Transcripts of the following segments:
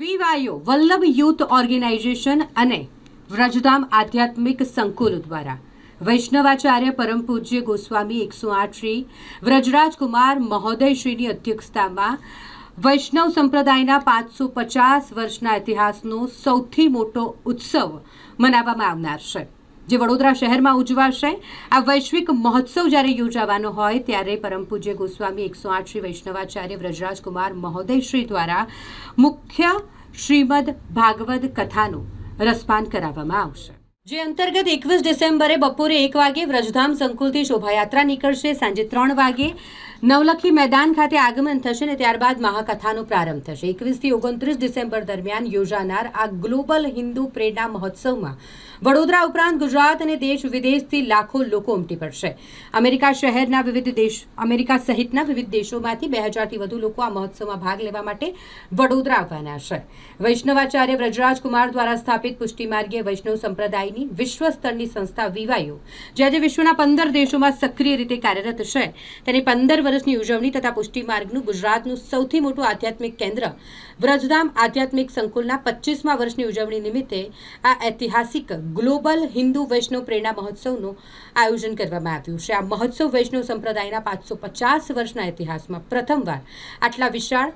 વિવાયો Vallabh youth organisation અને વ્રજધામ આધ્યાત્મિક સંકુલ દ્વારા. વૈષ્ણવાચાર્ય પરમ પૂજ્ય ગોસ્વામી એકસો આઠ શ્રી વ્રજરાજકુમાર મહોદયશ્રીની અધ્યક્ષતામાં વૈષ્ણવ સંપ્રદાયના પાંચસો પચાસ વર્ષના ઇતિહાસનો સૌથી મોટો ઉત્સવ મનાવવામાં આવનાર છે. જે વડોદરા શહેરમાં ઉજવાશે. આ વૈશ્વિક મહોત્સવ જ્યારે યોજાવાનો હોય ત્યારે પરમ પૂજ્ય ગોસ્વામી એકસો આઠ શ્રી વૈષ્ણવાચાર્ય વ્રજરાજકુમાર મહોદયશ્રી દ્વારા મુખ્ય શ્રીમદ ભાગવત કથાનું રસપાન કરાવવામાં આવશે. જે અંતર્ગત એકવીસ ડિસેમ્બરે બપોરે એક વાગે વ્રજધામ સંકુલથી શોભાયાત્રા નીકળશે. સાંજે ત્રણ વાગે નવલખી મેદાન ખાતે આગમન થશે અને ત્યારબાદ મહાકથાનો પ્રારંભ થશે. એકવીસથી ઓગણત્રીસ ડિસેમ્બર દરમિયાન યોજાનાર આ ગ્લોબલ હિન્દુ પ્રેરણા મહોત્સવમાં વડોદરા ઉપરાંત ગુજરાત અને દેશ વિદેશથી લાખો લોકો ઉમટી પડશે. અમેરિકા શહેરના વિવિધ દેશ, અમેરિકા સહિતના વિવિધ દેશોમાંથી બે હજારથી વધુ લોકો આ મહોત્સવમાં ભાગ લેવા માટે વડોદરા આવવાના છે. વૈષ્ણવાચાર્ય વ્રજરાજ કુમાર દ્વારા સ્થાપિત પુષ્ટિમાર્ગીય વૈષ્ણવ સંપ્રદાયની વિશ્વ સ્તરની સંસ્થા વિવાયુ, જે આજે વિશ્વના પંદર દેશોમાં સક્રિય રીતે કાર્યરત છે. તેની પંદર વર્ષની ઉજવણી તથા પુષ્ટિમાર્ગનું ગુજરાતનું સૌથી મોટું આધ્યાત્મિક કેન્દ્ર વ્રજધામ આધ્યાત્મિક સંકુલના પચીસમા વર્ષની ઉજવણી નિમિત્તે આ ઐતિહાસિક ગ્લોબલ હિન્દુ વૈષ્ણવ પ્રેરણા મહોત્સવનું આયોજન કરવામાં આવ્યું છે. આ મહોત્સવ વૈષ્ણવ સંપ્રદાયના પાંચસો પચાસ વર્ષના ઇતિહાસમાં પ્રથમવાર આટલા વિશાળ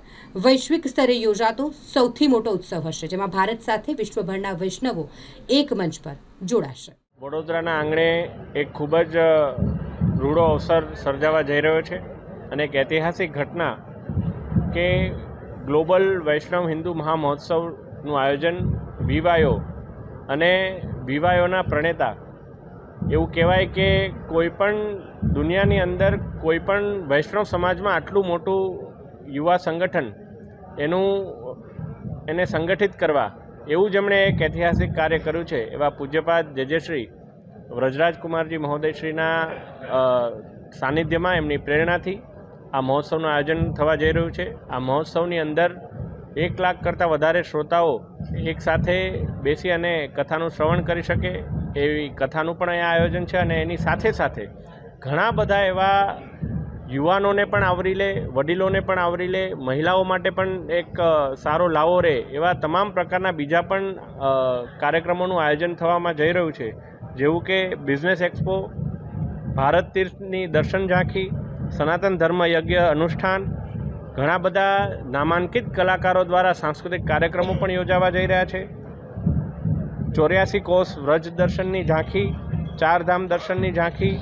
વૈશ્વિક સ્તરે યોજાતો સૌથી મોટો ઉત્સવ હશે, જેમાં ભારત સાથે વિશ્વભરના વૈષ્ણવો એક મંચ પર જોડાશે. વડોદરાના આંગણે એક ખૂબ જ રૂડો અવસર સર્જાવા જઈ રહ્યો છે. અને એક ઐતિહાસિક ઘટના કે ગ્લોબલ વૈષ્ણવ હિન્દુ મહામહોત્સવનું આયોજન વિવાયો અને વિવાયોના પ્રણેતા. એવું કહેવાય કે કોઈપણ દુનિયાની અંદર કોઈપણ વૈષ્ણવ સમાજમાં આટલું મોટું યુવા સંગઠન એનું, એને સંગઠિત કરવા એવું જ એમણે એક ઐતિહાસિક કાર્ય કર્યું છે. એવા પૂજ્યપાદ જજેશ્રી વ્રજરાજકુમારજી મહોદયશ્રીના સાનિધ્યમાં એમની પ્રેરણાથી આ મહોત્સવનું આયોજન થવા જઈ રહ્યું છે. આ મહોત્સવની અંદર એક લાખ કરતાં વધારે શ્રોતાઓ એકસાથે બેસી અને કથાનું શ્રવણ કરી શકે એવી કથાનું પણ અહીંયા આયોજન છે અને એની સાથે સાથે ઘણા બધા એવા યુવાનોને પણ આવરી લે, વડીલોને પણ આવરી લે, મહિલાઓ માટે પણ એક સારો લાવો રહે એવા તમામ પ્રકારના બીજા પણ કાર્યક્રમોનું આયોજન થવામાં જઈ રહ્યું છે. જેવું કે બિઝનેસ એક્સપો, ભારત તીર્થની દર્શન ઝાંખી સનાતન ધર્મ યજ્ઞ અનુષ્ઠાન, ઘણા બધા નામાંકિત કલાકારો દ્વારા સાંસ્કૃતિક કાર્યક્રમો પણ યોજાવા જઈ રહ્યા છે. ચોર્યાસી કોષ વ્રજ દર્શનની ઝાંખી, ચારધામ દર્શનની ઝાંખી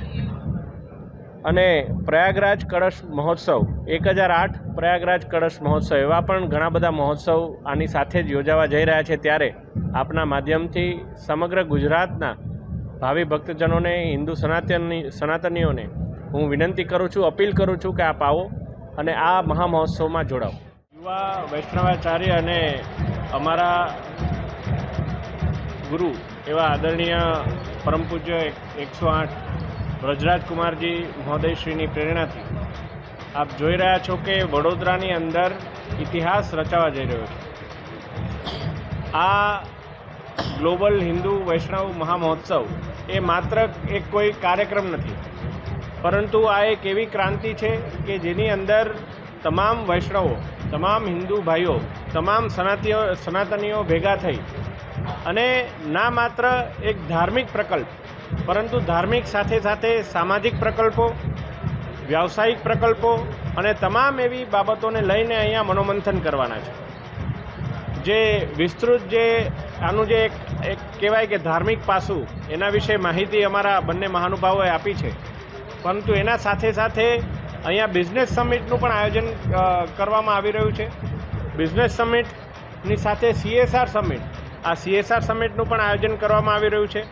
અને પ્રયાગરાજ કળશ મહોત્સવ, એક હજાર આઠ પ્રયાગરાજ કળશ મહોત્સવ એવા પણ ઘણા બધા મહોત્સવ આની સાથે જ યોજાવા જઈ રહ્યા છે ત્યારે આપના માધ્યમથી સમગ્ર ગુજરાતના ભાવિ ભક્તજનોને, હિન્દુ સનાતનની, સનાતનીઓને હું વિનંતી કરું છું, અપીલ કરું છું કે આપ આવો અને આ મહામહોત્સવમાં જોડાઓ. યુવા વૈષ્ણવાચાર્ય અને અમારા ગુરુ એવા આદરણીય પરમ પૂજ્ય એકસો આઠ વ્રજરાજ કુમારજી મહોદયશ્રીની પ્રેરણાથી આપ જોઈ રહ્યા છો કે વડોદરાની અંદર ઇતિહાસ રચાવા જઈ રહ્યો છે. આ ગ્લોબલ હિન્દુ વૈષ્ણવ મહામહોત્સવ એ માત્ર એક કોઈ કાર્યક્રમ નથી. પરંતુ આ એક એવી ક્રાંતિ છે કે જેની અંદર તમામ વૈષ્ણવો, તમામ હિન્દુ ભાઈઓ, તમામ સનાતીઓ, સનાતનીઓ ભેગા થઈ અને ના માત્ર એક ધાર્મિક પ્રકલ્પ, પરંતુ ધાર્મિક સાથે સાથે સામાજિક પ્રકલ્પો, વ્યાવસાયિક પ્રકલ્પો અને તમામ એવી બાબતોને લઈને અહીંયા મનોમંથન કરવાના છે. જે વિસ્તૃત જે આનું જે એક એક કહેવાય કે ધાર્મિક પાસું, એના વિશે માહિતી અમારા બંને મહાનુભાવોએ આપી છે. પરંતુ એના સાથે સાથે અહીંયા બિઝનેસ સમિટનું પણ આયોજન કરવામાં આવી રહ્યું છે. બિઝનેસ સમિટની સાથે સીએસઆર સમિટ, આ સીએસઆર સમિટનું પણ આયોજન કરવામાં આવી રહ્યું છે.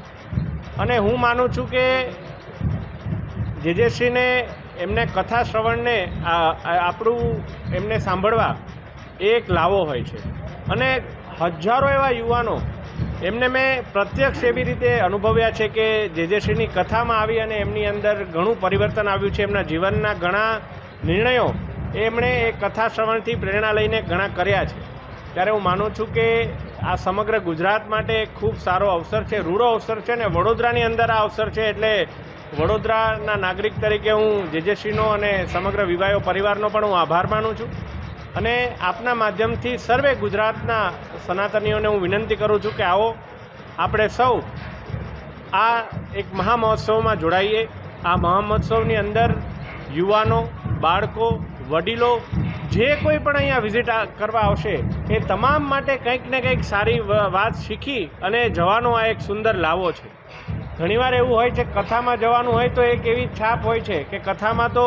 અને હું માનું છું કે જેજેશ્રીને એમને કથા શ્રવણને આપણું એમને સાંભળવા એક લાવો હોય છે. અને હજારો એવા યુવાનો એમને મેં પ્રત્યક્ષ એવી રીતે અનુભવ્યા છે કે જેજેશ્રીની કથામાં આવી અને એમની અંદર ઘણું પરિવર્તન આવ્યું છે, એમના જીવનના ઘણા નિર્ણયો એમણે એ કથા શ્રવણથી પ્રેરણા લઈને ઘણા કર્યા છે. ત્યારે હું માનું છું કે આ સમગ્ર ગુજરાત માટે ખૂબ સારો અવસર છે રૂડો અવસર છે અને વડોદરાની અંદર આ અવસર છે એટલે વડોદરાના નાગરિક તરીકે હું જેજેશ્રીનો અને સમગ્ર વિવાયો પરિવારનો પણ હું આભાર માનું છું. અને આપના માધ્યમથી સર્વે ગુજરાતના સનાતનીઓને હું વિનંતી કરું છું કે આવો આપણે સૌ આ એક મહામહોત્સવમાં જોડાઈએ. આ મહામહોત્સવની અંદર યુવાનો, બાળકો, વડીલો જે કોઈ પણ અહીંયા વિઝિટ કરવા આવશે, એ તમામ માટે કંઈક ને કંઈક સારી વાત શીખી અને જવાનો આ એક સુંદર લાવો છે. ઘણીવાર એવું હોય છે, કથામાં જવાનું હોય તો એક એવી છાપ હોય છે કે કથામાં તો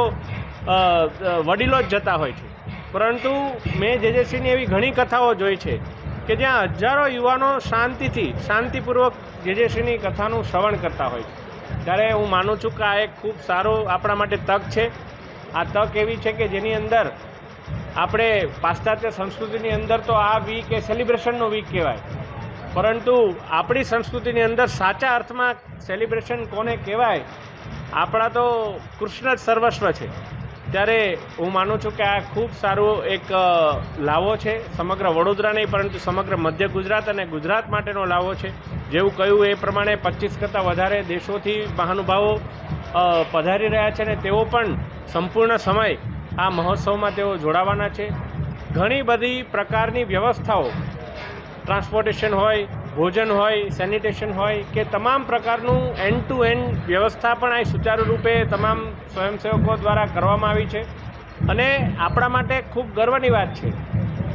વડીલો જ જતા હોય છે. પરંતુ મેં જેજેસીની એવી ઘણી કથાઓ જોઈ છે કે જ્યાં હજારો યુવાનો શાંતિથી, શાંતિપૂર્વક જેજેસીની કથાનું શ્રવણ કરતા હોય છે. ત્યારે હું માનું છું કે આ એક ખૂબ સારો આપણા માટે તક છે. આ તક એવી છે કે જેની અંદર આપણે પાશ્ચાત્ય સંસ્કૃતિની અંદર તો આ વીક એ સેલિબ્રેશનનો વીક કહેવાય. પરંતુ આપણી સંસ્કૃતિની અંદર સાચા અર્થમાં સેલિબ્રેશન કોને કહેવાય? આપણા તો કૃષ્ણ જ સર્વસ્વ છે. ત્યારે હું માનું છું કે આ ખૂબ સારો એક લાવો છે. સમગ્ર વડોદરા નહીં, પરંતુ સમગ્ર મધ્ય ગુજરાત અને ગુજરાત માટેનો લાવો છે. જેવું કહ્યું એ પ્રમાણે પચીસ કરતાં વધારે દેશોથી મહાનુભાવો પધારી રહ્યા છે અને તેઓ પણ સંપૂર્ણ સમય આ મહોત્સવમાં તેઓ જોડાવાના છે. ઘણી બધી પ્રકારની વ્યવસ્થાઓ, ટ્રાન્સપોર્ટેશન હોય ભોજન હોય સેનિટેશન હોય કે તમામ પ્રકારનું એન્ડ ટુ એન્ડ વ્યવસ્થા પણ અહીં સુચારુ રૂપે તમામ સ્વયંસેવકો દ્વારા કરવામાં આવી છે. અને આપણા માટે ખૂબ ગર્વની વાત છે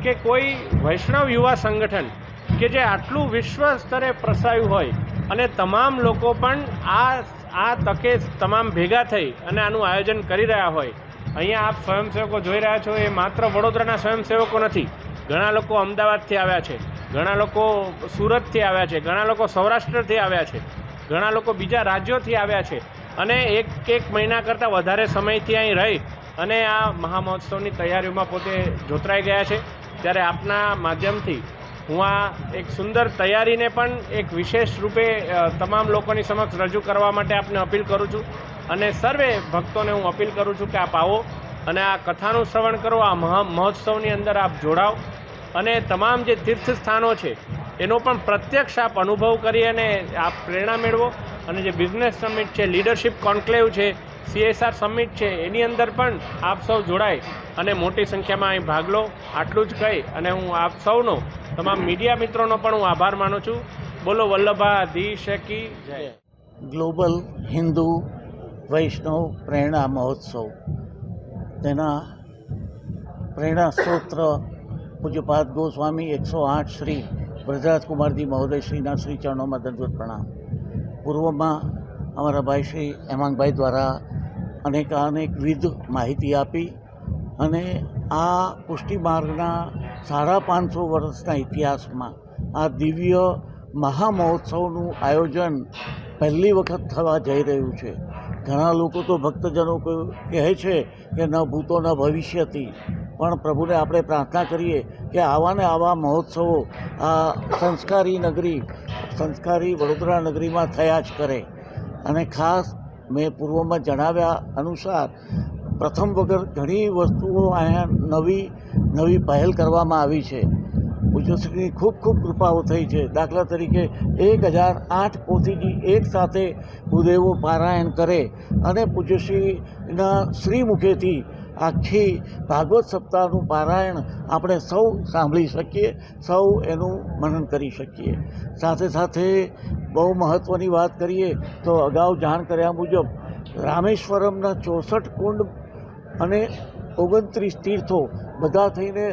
કે કોઈ વૈષ્ણવ યુવા સંગઠન કે જે આટલું વિશ્વ સ્તરે પ્રસાયું હોય અને તમામ લોકો પણ આ આ તકે તમામ ભેગા થઈ અને આનું આયોજન કરી રહ્યા હોય, અહીંયા આપ સ્વયંસેવકો જોઈ રહ્યા છો, એ માત્ર વડોદરાના સ્વયંસેવકો નથી, ઘણા લોકો અમદાવાદથી આવ્યા છે. ઘણા લોકો સુરતથી આવ્યા છે, ઘણા લોકો સૌરાષ્ટ્રથી આવ્યા છે, ઘણા લોકો બીજા રાજ્યોથી આવ્યા છે અને એક એક મહિના કરતાં વધારે સમયથી અહીં રહી અને આ મહામહોત્સવની તૈયારીઓમાં પોતે જોતરાઈ ગયા છે. ત્યારે આપના માધ્યમથી હું આ એક સુંદર તૈયારીને પણ એક વિશેષ રૂપે તમામ લોકોની સમક્ષ રજૂ કરવા માટે આપને અપીલ કરું છું અને સર્વે ભક્તોને હું અપીલ કરું છું કે આપ આવો અને આ કથાનું શ્રવણ કરો, આ મહા, મહોત્સવની અંદર આપ જોડાઓ અને તમામ જે તીર્થ સ્થાનો છે, એનો પણ પ્રત્યક્ષ આપ અનુભવ કરી અને આપ પ્રેરણા મેળવો. અને જે બિઝનેસ સમિટ છે, લીડરશિપ કોન્ક્લેવ છે, સીએસઆર સમિટ છે, એની અંદર પણ આપ સૌ જોડાય અને મોટી સંખ્યામાં અહીં ભાગ લો. આટલું જ કહી અને હું આપ સૌનો, તમામ મીડિયા મિત્રોનો પણ હું આભાર માનું છું. બોલો વલ્લભા ધીશ કી જય. ગ્લોબલ હિન્દુ વૈષ્ણવ પ્રેરણા મહોત્સવ. તેના પ્રેરણા સ્ત્રોત્ર પૂજ્યપાદ ગોસ્વામી, એકસો આઠ શ્રી વ્રજરાજકુમારજી મહોદય શ્રીના શ્રી ચરણોમાં દંડવત પ્રણામ. પૂર્વમાં અમારા ભાઈ શ્રી હેમાંગભાઈ દ્વારા અનેકાનેકવિધ માહિતી આપી અને આ પુષ્ટિ માર્ગના સાડા પાંચસો વર્ષના ઇતિહાસમાં આ દિવ્ય મહામહોત્સવનું આયોજન પહેલી વખત થવા જઈ રહ્યું છે. ઘણા લોકો તો ભક્તજનો કહે છે કે ન ભૂતો ન ભવિષ્યથી પણ પ્રભુને આપણે પ્રાર્થના કરીએ કે આવા ને આવા મહોત્સવો આ સંસ્કારી નગરી, સંસ્કારી વડોદરા નગરીમાં થયા જ કરે. અને ખાસ મેં પૂર્વમાં જણાવ્યા અનુસાર, પ્રથમ વગર ઘણી વસ્તુઓ અહીંયા નવી નવી પહેલ કરવામાં આવી છે. પૂજ્યશ્રીની ખૂબ ખૂબ કૃપાઓ થઈ છે. દાખલા તરીકે, એક હજાર આઠ પોથીજી એક સાથે ભૂદેવો પારાયણ કરે અને પૂજ્યશ્રીના શ્રી મુખેથી આખી ભાગવત સપ્તાહનું પારાયણ આપણે સૌ સાંભળી શકીએ, સૌ એનું મનન કરી શકીએ. સાથે સાથે બહુ મહત્ત્વની વાત કરીએ તો અગાઉ જાણ કર્યા મુજબ રામેશ્વરમના ચોસઠ કુંડ અને ઓગણત્રીસ તીર્થો બધા થઈને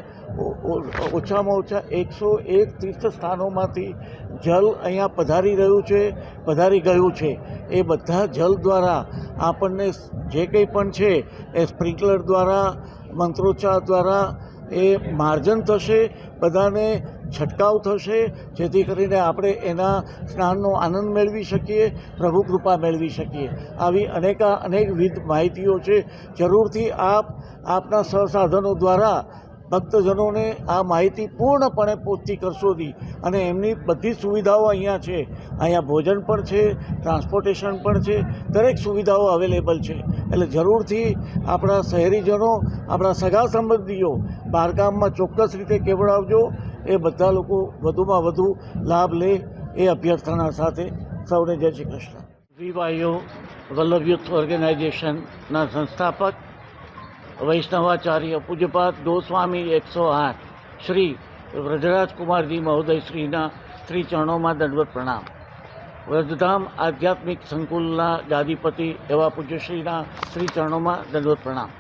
ઓછામાં ઓછા એકસો એક તીર્થ સ્થાનોમાંથી જલ અહીંયા પધારી રહ્યું છે, પધારી ગયું છે. એ બધા જલ દ્વારા આપણને જે કંઈ પણ છે, એ સ્પ્રિંકલર દ્વારા, મંત્રોચ્ચાર દ્વારા એ માર્જન થશે, બધાને છંટકાવ થશે, જેથી કરીને આપણે એના સ્નાનનો આનંદ મેળવી શકીએ, પ્રભુ કૃપા મેળવી શકીએ. આવી અનેકા અનેકવિધ માહિતીઓ છે. જરૂરથી આપ આપના સહસાધનો દ્વારા ભક્તજનોને આ માહિતી પૂર્ણપણે પહોંચતી કરશો દી અને એમની બધી સુવિધાઓ અહીંયા છે. અહીંયા ભોજન પણ છે, ટ્રાન્સપોર્ટેશન પણ છે, દરેક સુવિધાઓ અવેલેબલ છે. એટલે જરૂરથી આપણા શહેરીજનો, આપણા સગા સંબંધીઓ બહારગામમાં ચોક્કસ રીતે કેવડાવજો એ બધા લોકો વધુમાં વધુ લાભ લે એ અભ્યર્થના સાથે. સૌને જય શ્રી કૃષ્ણ. વિવાયો વલ્લભ યુથ ઓર્ગેનાઇઝેશનના સંસ્થાપક વૈષ્ણવાચાર્ય પૂજ્યપાત ગોસ્વામી એકસો આઠ, શ્રી વ્રજરાજ કુમારજી મહોદય શ્રીના શ્રી ચરણોમાં દંડવત પ્રણામ. વ્રજધામ આધ્યાત્મિક સંકુલના ગાદીપતિ એવા પૂજ્યશ્રીના શ્રી ચરણોમાં દંડવત પ્રણામ.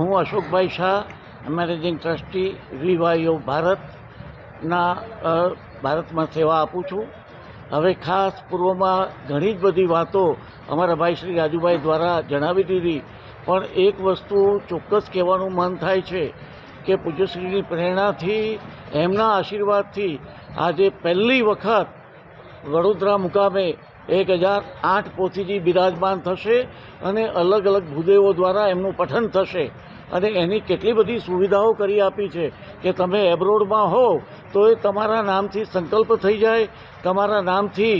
હું Ashokbhai Shah, managing trustee VYO ભારતના ભારતમાં સેવા આપું છું. હવે ખાસ પૂર્વમાં ઘણી જ બધી વાતો અમારા ભાઈ શ્રી રાજુભાઈ દ્વારા જણાવી દીધી. પણ એક વસ્તુ ચોક્કસ કહેવાનું મન થાય છે કે પૂજ્યશ્રીની પ્રેરણાથી, એમના આશીર્વાદથી આજે પહેલી વખત વડોદરા મુકામે એક હજાર આઠ પોથીજી બિરાજમાન થશે અને અલગ અલગ ભૂદેવો દ્વારા એમનું પઠન થશે. અને એની કેટલી બધી સુવિધાઓ કરી આપી છે કે તમે એબ્રોડમાં હો તો એ તમારા નામથી સંકલ્પ થઈ જાય, તમારા નામથી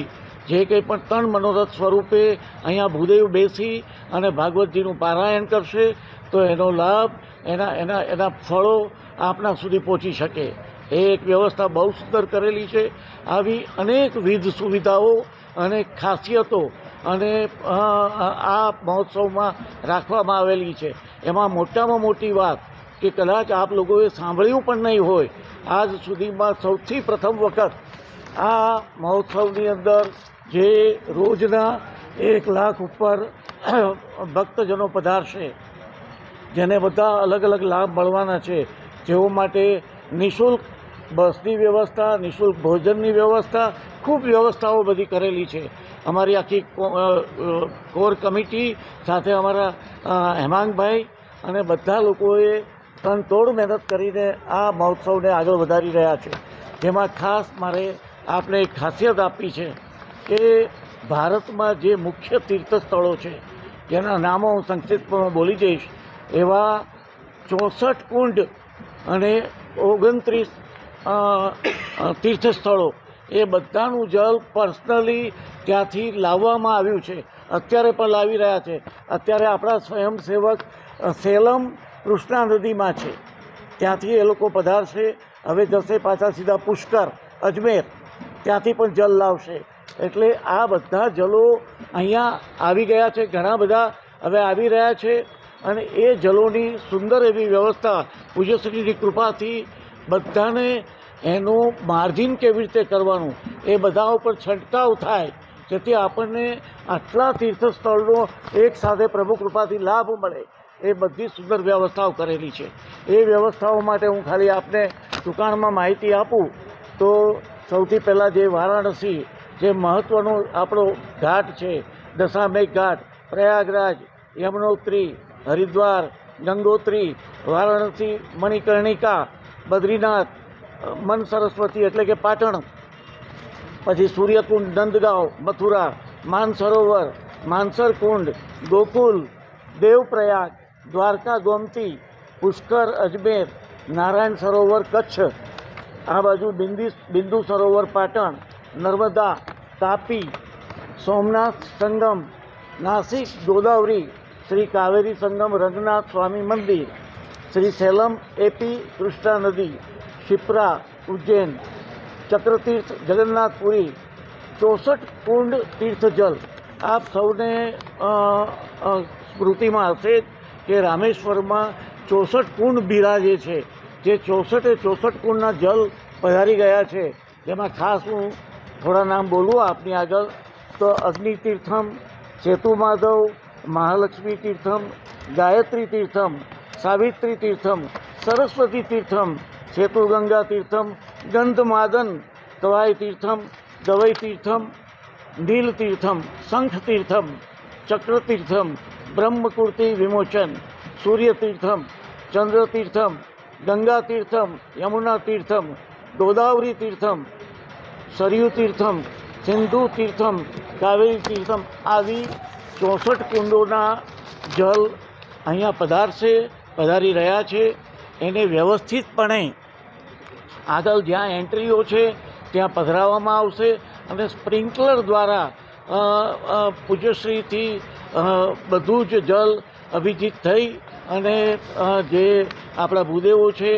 જે કંઈ પણ તણ મનોરથ સ્વરૂપે અહીંયા ભૂદેવ બેસી અને ભાગવતજીનું પારાયણ કરશે, તો એનો લાભ, એના એના એના ફળો આપના સુધી પહોંચી શકે. એ એક વ્યવસ્થા બહુ સુંદર કરેલી છે. આવી અનેકવિધ સુવિધાઓ અને ખાસિયતો અને આ મહોત્સવમાં રાખવામાં આવેલી છે. એમાં મોટામાં મોટી વાત કે કદાચ આપ લોકોએ સાંભળ્યું પણ નહીં હોય, આજ સુધીમાં સૌથી પ્રથમ વખત આ મહોત્સવની અંદર જે રોજના એક લાખ ઉપર ભક્તજનો પધારશે, જેને બધા અલગ અલગ લાભ મળવાના છે. જેઓ માટે નિઃશુલ્ક બસની વ્યવસ્થા, નિઃશુલ્ક ભોજનની વ્યવસ્થા, ખૂબ વ્યવસ્થાઓ બધી કરેલી છે. અમારી આખી કોર કમિટી સાથે અમારા હેમાંગભાઈ અને બધા લોકોએ તનતોડ મહેનત કરીને આ મહોત્સવને આગળ વધારી રહ્યા છે. જેમાં ખાસ મારે આપને એક ખાસિયત આપી છે. કે ભારતમાં જે મુખ્ય તીર્થ સ્થળો છે જેના નામો હું સંક્ષિપ્તમાં બોલી જઈશ એવા ચોસઠ કુંડ અને ઓગણત્રીસ અ, અ, તીર્થ સ્થળો એ બધાનું જલ પર્સનલી ત્યાંથી લાવવામાં આવ્યું છે. અત્યારે પણ લાવી રહ્યા છે. અત્યારે આપણા સ્વયંસેવક સેલમ કૃષ્ણા નદીમાં છે. ત્યાંથી એ લોકો પધારશે. હવે જશે પાછા સીધા પુષ્કર અજમેર. ત્યાંથી પણ જલ લાવશે. એટલે આ બધા જલો અહીંયા આવી ગયા છે, ઘણા બધા હવે આવી રહ્યા છે અને એ જલોની સુંદર એવી વ્યવસ્થા પૂજ્યશ્રીની કૃપાથી બધાને એનું માર્જિન કેવી રીતે કરવાનું એ બધા ઉપર છંટકાવ થાય, જેથી આપણને આટલા તીર્થસ્થળનો એક સાથે પ્રભુ કૃપાથી લાભ મળે, એ બધી સુંદર વ્યવસ્થાઓ કરેલી છે. એ વ્યવસ્થાઓ માટે હું ખાલી આપને દુકાણમાં માહિતી આપું તો સૌથી પહેલાં જે વારાણસી જે મહત્ત્વનો આપણો ઘાટ છે દશામેઘ ઘાટ, પ્રયાગરાજ, યમનોત્રી, હરિદ્વાર, ગંગોત્રી, વારાણસી, મણિકર્ણિકા, બદ્રીનાથ, મન સરસ્વતી એટલે કે પાટણ, પછી સૂર્યકુંડ, નંદગાંવ, મથુરા, માનસરોવર માનસર કુંડ ગોકુલ, દેવપ્રયાગ, દ્વારકા ગોમતી, પુષ્કર અજમેર, નારાયણ સરોવર કચ્છ, આ બાજુ બિંદી બિંદુ સરોવર પાટણ નર્મદા, તાપી, સોમનાથ સંગમ, નાસિક, ગોદાવરી, શ્રી કાવેરી સંગમ, રંગનાથ સ્વામી મંદિર, શ્રી સેલમ, એપી, કૃષ્ણા નદી શિપ્રા ઉજ્જૈન, ચક્રતીર્થ, જગન્નાથપુરી, ચોસઠ કુંડ તીર્થજલ. આપ સૌને સ્મૃતિમાં હશે કે રામેશ્વરમાં ચોસઠ કુંડ બિરાજે છે. જે ચોસઠે ચોસઠ કુંડના જલ પધારી ગયા છે. જેમાં ખાસ હું થોડા નામ બોલું, આપની આગળ તો અગ્નિ તીર્થમ સેતુ માધવ, મહાલક્ષ્મી તીર્થમ, ગાયત્રી તીર્થમ, સાવિત્રી તીર્થમ, સરસ્વતી તીર્થમ સેતુ ગંગા તીર્થમ, ગંધમાદન કવાય તીર્થમ, દવઈ તીર્થમ, નીલ તીર્થમ, શંખ તીર્થમ, ચક્ર તીર્થમ, બ્રહ્મકુર્તી વિમોચન, સૂર્ય તીર્થમ, ચંદ્ર તીર્થમ, ગંગા તીર્થમ, યમુના તીર્થમ, ગોદાવરી તીર્થમ સરયુ તીર્થમ, સિંધુ તીર્થમ, કાવેરી તીર્થમ આવી ચોસઠ કુંડોના જલ અહીંયા પધારશે, પધારી રહ્યા છે. એને વ્યવસ્થિતપણે આગળ જ્યાં એન્ટ્રીઓ છે, ત્યાં પધરાવવામાં આવશે અને સ્પ્રિન્કલર દ્વારા પૂજ્યશ્રીથી બધું જ જલ અભિજીત થઈ અને જે આપણા ભૂદેવો છે,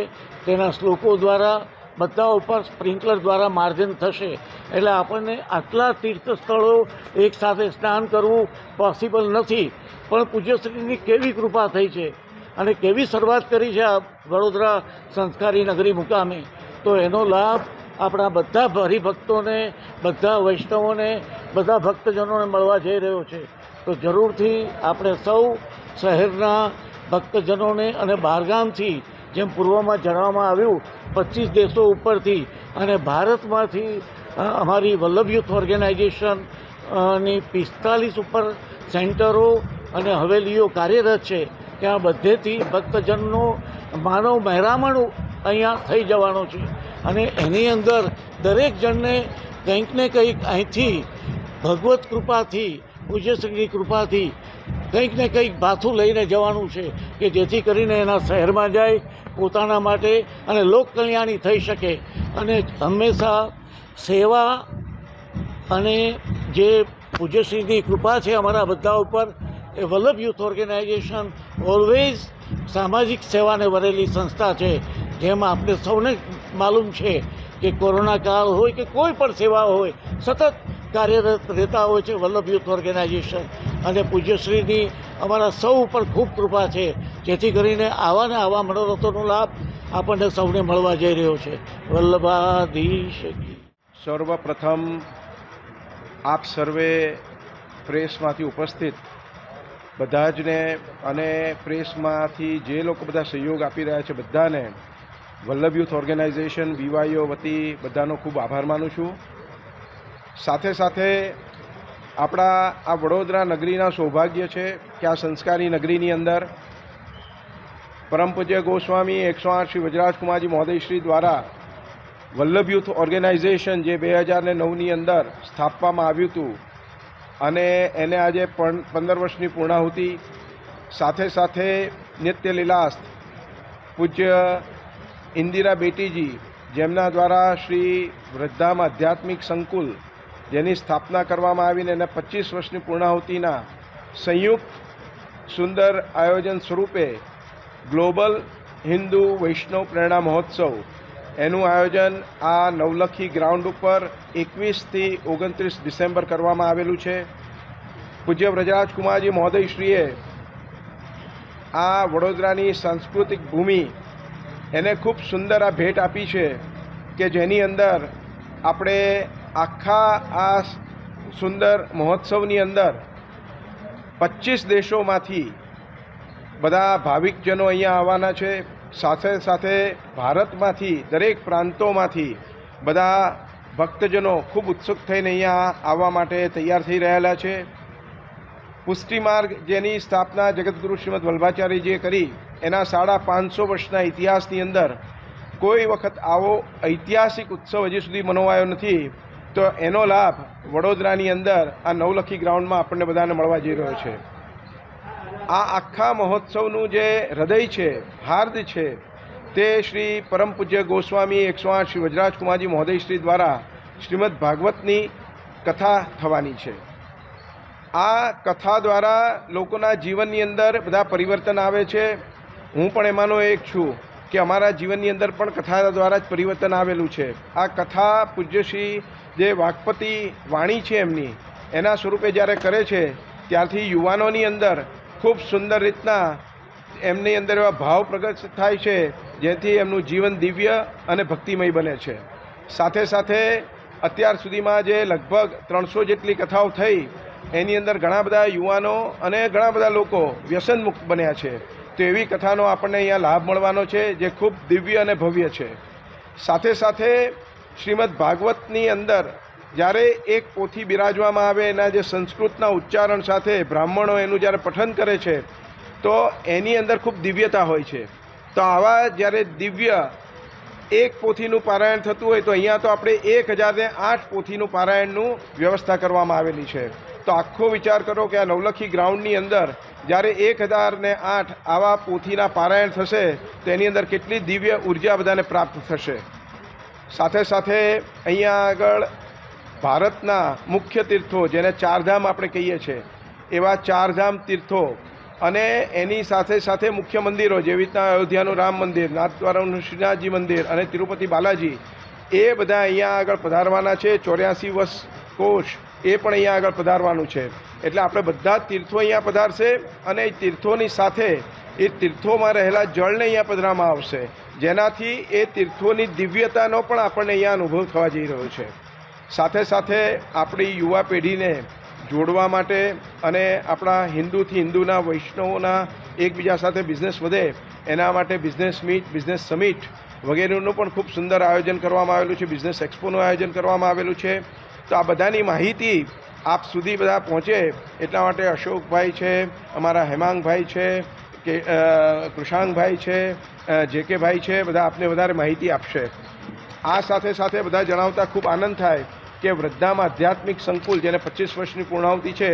તેના શ્લોકો દ્વારા બધા ઉપર સ્પ્રિન્કલર દ્વારા માર્જન થશે. એટલે આપણને આટલા તીર્થ સ્થળો એકસાથે સ્નાન કરવું પોસિબલ નથી. પણ પૂજ્યશ્રીની કેવી કૃપા થઈ છે? અને કેવી શરૂઆત કરી છે આ વડોદરા સંસ્કારી નગરી મુકામે? તો એનો લાભ આપણા બધા હરિભક્તોને, બધા વૈષ્ણવોને, બધા ભક્તજનોને મળવા જઈ રહ્યો છે. તો જરૂરથી આપણે સૌ શહેરના ભક્તજનોને અને બહારગામથી જેમ પૂર્વમાં જણાવવામાં આવ્યું, પચીસ દેશો ઉપરથી અને ભારતમાંથી અમારી વલ્લભ યુથ ઓર્ગેનાઇઝેશનની પિસ્તાલીસ ઉપર સેન્ટરો અને હવેલીઓ કાર્યરત છે. ત્યાં બધેથી ભક્તજનનો માનવ મહેરામણ અહીંયા થઈ જવાનો છે. અને એની અંદર દરેક જણને કંઈક ને કંઈક અહીંથી ભગવત કૃપાથી પૂજ્યશ્રીની કૃપાથી કંઈક ને કંઈક ભાથું લઈને જવાનું છે કે જેથી કરીને એના શહેરમાં જાય, પોતાના માટે અને લોક કલ્યાણી થઈ શકે. અને હંમેશા સેવા અને જે પૂજ્યશ્રીની કૃપા છે અમારા બધા ઉપર, એ વલ્લભ યુથ ઓર્ગેનાઇઝેશન ઓલવેઝ સામાજિક સેવાને વરેલી સંસ્થા છે. જેમાં આપણે સૌને માલુમ છે કે કોરોના કાળ હોય કે કોઈ પણ સેવા હોય, સતત કાર્યરત રહેતા હોય છે વલ્લભ યુથ ઓર્ગેનાઇઝેશન. અને પૂજ્યશ્રીની અમારા સૌ ઉપર ખૂબ કૃપા છે. જેથી કરીને આવા ને આવા મનોરથોનો લાભ આપણને સૌને મળવા જઈ રહ્યો છે. વલ્લભાધીશ સર્વપ્રથમ આપ સર્વે પ્રેસમાંથી ઉપસ્થિત બધા જને અને પ્રેસમાંથી જે લોકો બધા સહયોગ આપી રહ્યા છે બધાને વલ્લભ યુથ ઓર્ગેનાઇઝેશન, બીવાઈઓ વતી બધાનો ખૂબ આભાર માનું છું. સાથે સાથે આપણા આ વડોદરા નગરીના સૌભાગ્ય છે કે આ સંસ્કારી નગરીની અંદર પરમ પૂજ્ય ગોસ્વામી એકસો આઠ શ્રી વજરાજકુમારજી મહોદયશ્રી દ્વારા વલ્લભ યુથ ઓર્ગેનાઇઝેશન જે બે હજાર નવની અંદર સ્થાપવામાં આવ્યું હતું અને એને આજે પણ પંદર વર્ષની પૂર્ણાહુતિ, સાથે સાથે નિત્ય લીલાસ્થ પૂજ્ય ઇન્દિરા બેટીજી, જેમના દ્વારા શ્રી વૃદ્ધામ આધ્યાત્મિક સંકુલ જેની સ્થાપના કરવામાં આવીને એને પચીસ વર્ષની પૂર્ણાહુતિના સંયુક્ત સુંદર આયોજન સ્વરૂપે ગ્લોબલ હિન્દુ વૈષ્ણવ પ્રેરણા મહોત્સવ એનું આયોજન આ નવલખી ગ્રાઉન્ડ ઉપર એકવીસથી ઓગણત્રીસ ડિસેમ્બર કરવામાં આવેલું છે. પૂજ્ય વ્રજરાજકુમારજી મહોદયશ્રીએ આ વડોદરાની સાંસ્કૃતિક ભૂમિ એને ખૂબ સુંદર આ ભેટ આપી છે કે જેની અંદર આપણે આખા આ સુંદર મહોત્સવની અંદર પચીસ દેશોમાંથી બધા ભાવિકજનો અહીંયા આવવાના છે. સાથે સાથે ભારતમાંથી દરેક પ્રાંતોમાંથી બધા ભક્તજનો ખૂબ ઉત્સુક થઈને અહીંયા આવવા માટે તૈયાર થઈ રહેલા છે. પુષ્ટિ માર્ગ જેની સ્થાપના જગતગુરુ શ્રીમદ વલ્ભાચાર્યજીએ કરી, એના સાડા પાંચસો વર્ષના ઇતિહાસની અંદર કોઈ વખત આવો ઐતિહાસિક ઉત્સવ હજી સુધી મનાવાયો નથી. તો એનો લાભ વડોદરાની અંદર આ નવલખી ગ્રાઉન્ડમાં આપણને બધાને મળવા જઈ રહ્યો છે. આ આખા મહોત્સવનું જે હૃદય છે, હાર્દ છે, તે શ્રી પરમ પૂજ્ય ગોસ્વામી એકસો આઠ શ્રી વજરાજકુમારજી મહોદયશ્રી દ્વારા શ્રીમદ ભાગવતની કથા થવાની છે. આ કથા દ્વારા લોકોના જીવનની અંદર બધા પરિવર્તન આવે છે. હું પણ એમાંનો એક છું કે અમારા જીવનની અંદર પણ કથા દ્વારા જ પરિવર્તન આવેલું છે. આ કથા પૂજ્યશ્રી જે વાગપતિ વાણી છે એમની, એના સ્વરૂપે જ્યારે કરે છે, ત્યારથી યુવાનોની અંદર ખૂબ સુંદર રીતના એમની અંદર એવા ભાવ પ્રગટ થાય છે, જેથી એમનું જીવન દિવ્ય અને ભક્તિમય બને છે. સાથે સાથે અત્યાર સુધીમાં જે લગભગ ત્રણસો જેટલી કથાઓ થઈ, એની અંદર ઘણા બધા યુવાનો અને ઘણા બધા લોકો વ્યસનમુક્ત બન્યા છે. તો એવી કથાનો આપણને અહીંયા લાભ મળવાનો છે, જે ખૂબ દિવ્ય અને ભવ્ય છે. સાથે સાથે શ્રીમદ ભાગવતની અંદર જ્યારે એક પોથી બિરાજવામાં આવે, એના જે સંસ્કૃતના ઉચ્ચારણ સાથે બ્રાહ્મણો એનું જ્યારે પઠન કરે છે, તો એની અંદર ખૂબ દિવ્યતા હોય છે. તો આવા જ્યારે દિવ્ય એક પોથીનું પારાયણ થતું હોય, તો અહીંયા તો આપણે એક હજારને આઠ પોથીનું પારાયણનું વ્યવસ્થા કરવામાં આવેલી છે. તો આખો વિચાર કરો કે આ નવલખી ગ્રાઉન્ડની અંદર જ્યારે એક હજારને આઠ આવા પોથીના પારાયણ થશે, તો એની અંદર કેટલી દિવ્ય ઊર્જા બધાને પ્રાપ્ત થશે. સાથે સાથે અહીંયા આગળ ભારતના મુખ્ય તીર્થો જેને ચારધામ આપણે કહીએ છીએ, એવા ચારધામ તીર્થો અને એની સાથે સાથે મુખ્ય મંદિરો જેવી રીતના અયોધ્યાનું રામ મંદિર, નાથદ્વારાનું શ્રીનાથજી મંદિર અને તિરુપતિ બાલાજી, એ બધા અહીંયા આગળ પધારવાના છે. ચોર્યાસી વર્ષ કોષ એ પણ અહીંયા આગળ પધારવાનું છે. એટલે આપણે બધા તીર્થો અહીંયા પધારશે અને એ તીર્થોની સાથે એ તીર્થોમાં રહેલા જળને અહીંયા પધરામાં આવશે. જેનાથી એ તીર્થોની દિવ્યતાનો પણ આપણને અહીંયા અનુભવ થવા જઈ રહ્યો છે. સાથે સાથે આપણી યુવા પેઢીને જોડવા માટે અને આપણા હિન્દુથી હિન્દુના વૈષ્ણવોના એકબીજા સાથે બિઝનેસ વધે, એના માટે બિઝનેસ મીટ, બિઝનેસ સમિટ વગેરેનું પણ ખૂબ સુંદર આયોજન કરવામાં આવેલું છે. બિઝનેસ એક્સપોનું આયોજન કરવામાં આવેલું છે. તો આ બધાની માહિતી આપ સુધી બધા પહોંચે એટલા માટે અશોકભાઈ છે, અમારા હેમાંગભાઈ છે કે કૃષાંકભાઈ છે જે કે ભાઈ છે, બધા આપને વધારે માહિતી આપશે. આ સાથે સાથે બધા જણાવતા ખૂબ આનંદ થાય કે વૃદ્ધામાં આધ્યાત્મિક સંકુલ જેને પચીસ વર્ષની પૂર્ણાવતિ છે,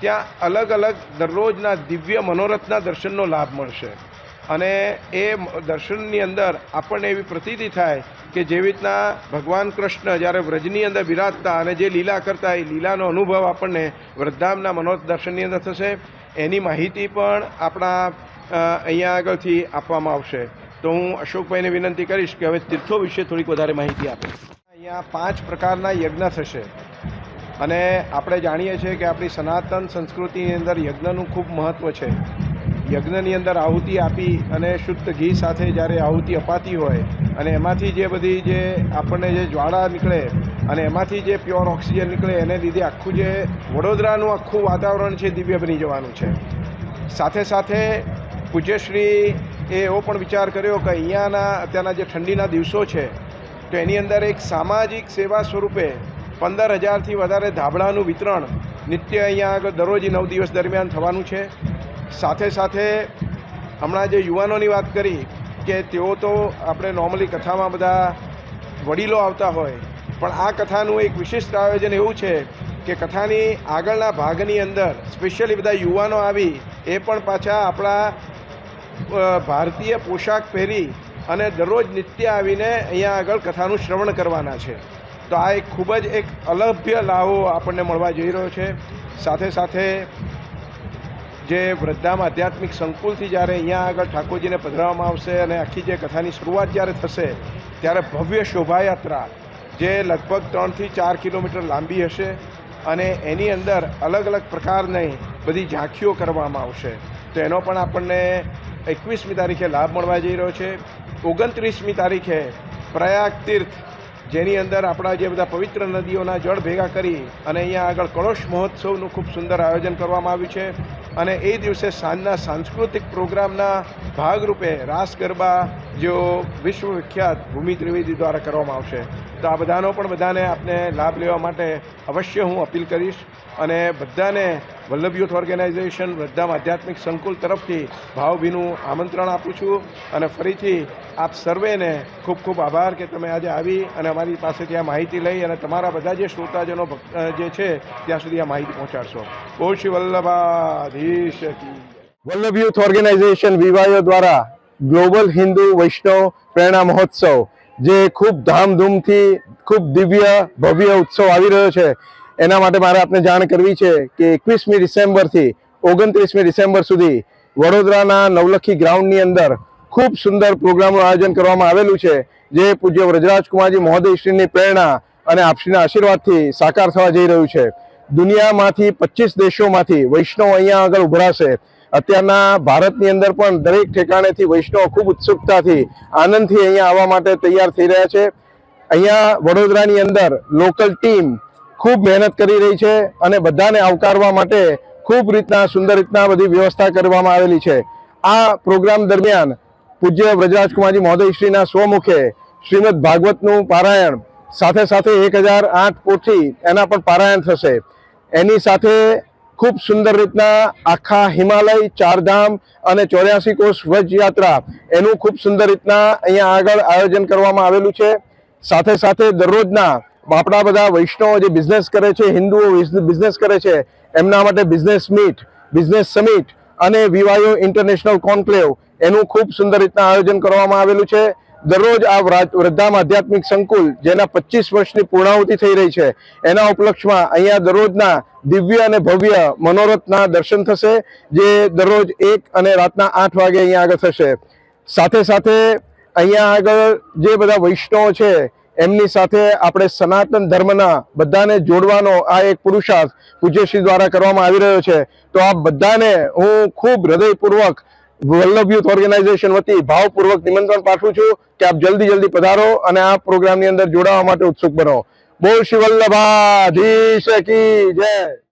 ત્યાં અલગ અલગ દરરોજના દિવ્ય મનોરથના દર્શનનો લાભ મળશે. અને એ દર્શનની અંદર આપણને એવી પ્રતીતિ થાય કે જેવી રીતના ભગવાન કૃષ્ણ જ્યારે વ્રજની અંદર બિરાજતા અને જે લીલા કરતા એ લીલાનો અનુભવ આપણને વૃદ્ધામના મનોરથ દર્શનની અંદર થશે. એની માહિતી પણ આપણા અહીંયા આગળથી આપવામાં આવશે. તો હું અશોકભાઈને વિનંતી કરીશ કે હવે તીર્થો વિશે થોડીક વધારે માહિતી આપે. અહીંયા પાંચ પ્રકારના યજ્ઞ થશે. અને આપણે જાણીએ છીએ કે આપણી સનાતન સંસ્કૃતિની અંદર યજ્ઞનું ખૂબ મહત્ત્વ છે. યજ્ઞની અંદર આહુતિ આપી અને શુદ્ધ ઘી સાથે જ્યારે આહુતિ અપાતી હોય અને એમાંથી જે બધી જે આપણને જે જ્વાળા નીકળે અને એમાંથી જે પ્યોર ઓક્સિજન નીકળે એને લીધે આખું જે વડોદરાનું આખું વાતાવરણ છે દિવ્ય બની જવાનું છે. સાથે સાથે પૂજ્યશ્રી એ એવો પણ વિચાર કર્યો કે અહીંયાના અત્યારના જે ઠંડીના દિવસો છે, તો એની અંદર એક સામાજિક સેવા સ્વરૂપે પંદર હજારથી વધારે ધાબળાનું વિતરણ નિત્ય અહીંયા આગળ દરરોજ નવ દિવસ દરમિયાન થવાનું છે. સાથે સાથે હમણાં જે યુવાનોની વાત કરી કે તેઓ તો આપણે નોર્મલી કથામાં બધા વડીલો આવતા હોય પણ આ કથાનું એક વિશિષ્ટ આયોજન એવું છે કે કથાની આગળના ભાગની અંદર સ્પેશિયલી બધા યુવાનો આવી એ પણ પાછા આપણા ભારતીય પોશાક પહેરી અને દરરોજ નિત્ય આવીને અહીંયા આગળ કથાનું શ્રવણ કરવાના છે. તો આ એક ખૂબ જ એક અલભ્ય લાહો આપણને મળવા જઈ રહ્યો છે. સાથે સાથે જે વૃદ્ધામ આધ્યાત્મિક સંકુલથી જ્યારે અહીંયા આગળ ઠાકોરજીને પધરાવવામાં આવશે અને આખી જે કથાની શરૂઆત જ્યારે થશે, ત્યારે ભવ્ય શોભાયાત્રા જે લગભગ ત્રણથી ચાર કિલોમીટર લાંબી હશે અને એની અંદર અલગ અલગ પ્રકારની બધી ઝાંખીઓ કરવામાં આવશે. તો એનો પણ આપણને એકવીસમી તારીખે લાભ મળવા જઈ રહ્યો છે. ઓગણત્રીસમી તારીખે પ્રયાગ તીર્થ, જેની અંદર આપણા જે બધા પવિત્ર નદીઓના જળ ભેગા કરી અને અહીંયા આગળ કળશ મહોત્સવનું ખૂબ સુંદર આયોજન કરવામાં આવ્યું છે. અને એ દિવસે સાંજના સાંસ્કૃતિક પ્રોગ્રામના ભાગરૂપે રાસ ગરબા જેઓ વિશ્વ વિખ્યાત ભૂમિ ત્રિવેદી દ્વારા કરવામાં આવશે, તો આ બધાનો પણ બધાને આપને લાભ લેવા માટે અવશ્ય હું અપીલ કરીશ અને બધાને વલ્લભ યુથ ઓર્ગેનાઇઝેશન વૃદ્ધામ આધ્યાત્મિક સંકુલ તરફથી ભાવભીનું આમંત્રણ આપું છું અને ફરીથી આપ સર્વેને ખૂબ ખૂબ આભાર કે તમે આજે આવી અને અમારી પાસેથી આ માહિતી લઈ અને તમારા બધા જે શ્રોતાજનો જે છે, ત્યાં સુધી આ માહિતી પહોંચાડશો. બહુ Shri Vallabhadhish Vallabh youth organization VYO દ્વારા ગ્લોબલ હિન્દુ વૈષ્ણવ પ્રેરણા મહોત્સવ, જે ખૂબ ધામધૂમથી ખૂબ દિવ્ય, ભવ્ય ઉત્સવ આવી રહ્યો છે. એના માટે મારે આપને જાણ કરવી છે કે એકવીસમી ડિસેમ્બરથી ઓગણત્રીસમી ડિસેમ્બર સુધી વડોદરાના નવલખી ગ્રાઉન્ડની અંદર ખૂબ સુંદર પ્રોગ્રામનું આયોજન કરવામાં આવેલું છે, જે પૂજ્ય વ્રજરાજકુમારજી મહોદયશ્રીની પ્રેરણા અને આપશ્રીના આશીર્વાદથી સાકાર થવા જઈ રહ્યું છે. દુનિયામાંથી પચીસ દેશોમાંથી વૈષ્ણવ અહીંયા આગળ ઉભરાશે. અત્યારના ભારતની અંદર પણ દરેક ઠેકાણેથી વૈષ્ણવ ખૂબ ઉત્સુકતાથી, આનંદથી અહીંયા આવવા માટે તૈયાર થઈ રહ્યા છે. અહીંયા વડોદરાની અંદર લોકલ ટીમ ખૂબ મહેનત કરી રહી છે અને બધાને આવકારવા માટે ખૂબ રીતના, સુંદર રીતના બધી વ્યવસ્થા કરવામાં આવેલી છે. આ પ્રોગ્રામ દરમિયાન પૂજ્ય વ્રજરાજકુમારજી મહોદયશ્રીના સ્વમુખે શ્રીમદ ભાગવતનું પારાયણ સાથે સાથે એક હજાર આઠ પોથી એના પણ પારાયણ થશે. એની સાથે ખૂબ સુંદર રીતના આખા હિમાલય, ચારધામ અને ચોર્યાસી કોષ વ્રજ યાત્રા એનું ખૂબ સુંદર રીતના અહીંયા આગળ આયોજન કરવામાં આવેલું છે. સાથે સાથે દરરોજના આપણા બધા વૈષ્ણવો જે બિઝનેસ કરે છે, હિન્દુઓ બિઝનેસ કરે છે, એમના માટે બિઝનેસ મીટ બિઝનેસ સમિટ અને વિવાયો ઇન્ટરનેશનલ કોન્ક્લેવ એનું ખૂબ સુંદર રીતના આયોજન કરવામાં આવેલું છે. દરરોજ આ વૃદ્ધામ આધ્યાત્મિક સંકુલ, જેના પચીસ વર્ષની પૂર્ણાહુતિ થઈ રહી છે, એના ઉપલક્ષમાં અહીંયા દરરોજના દિવ્ય અને ભવ્ય મનોરથના દર્શન થશે, જે દરરોજ એક અને રાતના આઠ વાગે અહીંયા આગળ થશે. સાથે સાથે અહીંયા આગળ જે બધા વૈષ્ણવો છે, એમની સાથે આપણે સનાતન ધર્મના બધાને જોડવાનો આ એક પુરુષાર્થ પૂજ્યશ્રી દ્વારા કરવામાં આવી રહ્યો છે. તો આ બધાને હું ખૂબ હૃદયપૂર્વક વલ્લભ યુથ ઓર્ગેનાઇઝેશન વતી ભાવપૂર્વક નિમંત્રણ પાઠવું છું કે આપ જલ્દી જલ્દી પધારો અને આ પ્રોગ્રામની અંદર જોડાવા માટે ઉત્સુક બનો. બોલ શ્રી વલ્લભાધીશ કી જય.